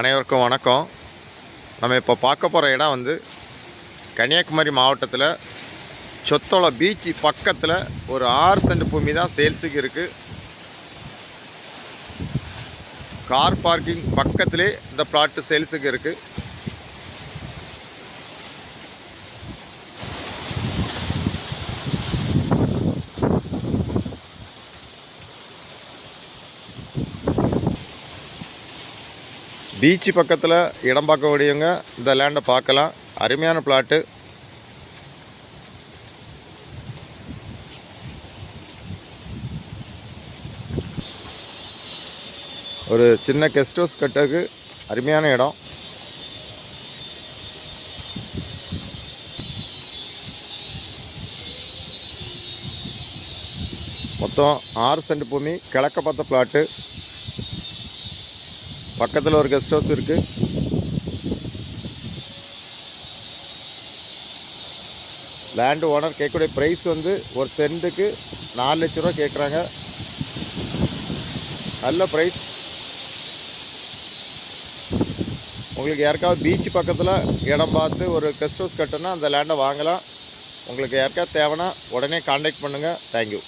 அனைவருக்கும் வணக்கம். நம்ம இப்போ பார்க்க போகிற இடம் வந்து கன்னியாகுமரி மாவட்டத்தில் சொத்தோள பீச் பக்கத்தில் ஒரு ஆறு சென்ட் பூமி தான் சேல்ஸுக்கு இருக்குது கார் பார்க்கிங் பக்கத்திலே இந்த பிளாட்டு சேல்ஸுக்கு இருக்குது பீச்சு பக்கத்தில் இடம் பார்க்கக்கூடியவங்க இந்த லேண்டை பார்க்கலாம். அருமையான பிளாட்டு ஒரு சின்ன கெஸ்ட் ஹவுஸ் கட்டுறதுக்கு அருமையான இடம். மொத்தம் ஆறு சென்ட் பூமி கிழக்க பார்த்த பிளாட்டு பக்கத்தில் ஒரு கெஸ்ட் ஹவுஸ் இருக்குது லேண்டு ஓனர் கேட்கக்கூடிய ப்ரைஸ் வந்து ஒரு சென்ட்டுக்கு நாலு லட்ச ரூபா கேட்குறாங்க. நல்ல ப்ரைஸ் உங்களுக்கு யாருக்காவது பீச் பக்கத்தில் இடம் பார்த்து ஒரு கெஸ்ட் ஹவுஸ் கட்டினா அந்த லேண்டை வாங்கலாம். உங்களுக்கு யாருக்காவது தேவைன்னா உடனே காண்டாக்ட் பண்ணுங்கள் தேங்க்யூ